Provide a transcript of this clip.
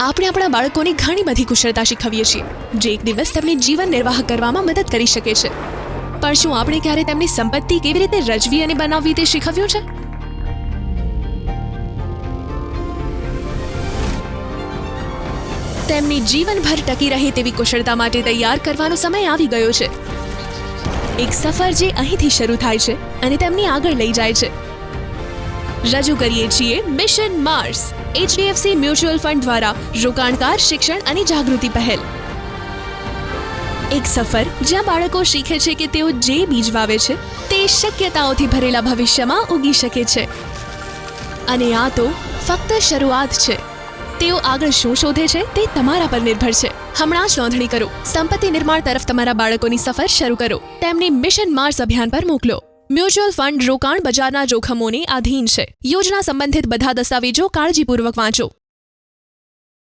આપણે આપણા બાળકોને ઘણી બધી કુશળતા શીખવીએ છીએ, જે એક દિવસ તેમને જીવન નિર્વાહ કરવામાં મદદ કરી શકે છે. પણ શું આપણે ક્યારે તેમની સંપત્તિ કેવી રીતે રચવી અને બનાવવી તે શીખવ્યું છે? તેમની જીવનભર ટકી રહે તેવી કુશળતા માટે તૈયાર કરવાનો સમય આવી ગયો છે. એક સફર જે અહીંથી શરૂ થાય છે અને તેમની આગળ લઈ જાય છે. રજૂ કરીએ છીએ mission Mars HDFC mutual fund દ્વારા રોકાણકાર, શિક્ષણ અને જાગૃતિ પહેલ. એક સફર જ્યાં બાળકો શીખે છે કે તેઓ જે બીજ વાવે છે, તે શક્યતાઓથી ભરેલા ભવિષ્યમાં ઉગી શકે છે. અને આ તો ફક્ત શરૂઆત છે. તેઓ આગળ શું શોધે છે, તે તમારા પર નિર્ભર છે. હમણાં જ નોંધણી કરો. સંપત્તિ નિર્માણ તરફ તમારા બાળકોની સફર શરૂ કરો. તેમને મિશન માર્સ અભિયાન પર મોકલો. મ્યુચ્યુઅલ ફંડ રોકાણ બજારના જોખમોને આધીન છે. યોજના સંબંધિત બધા દસ્તાવેજો કાળજીપૂર્વક વાંચો.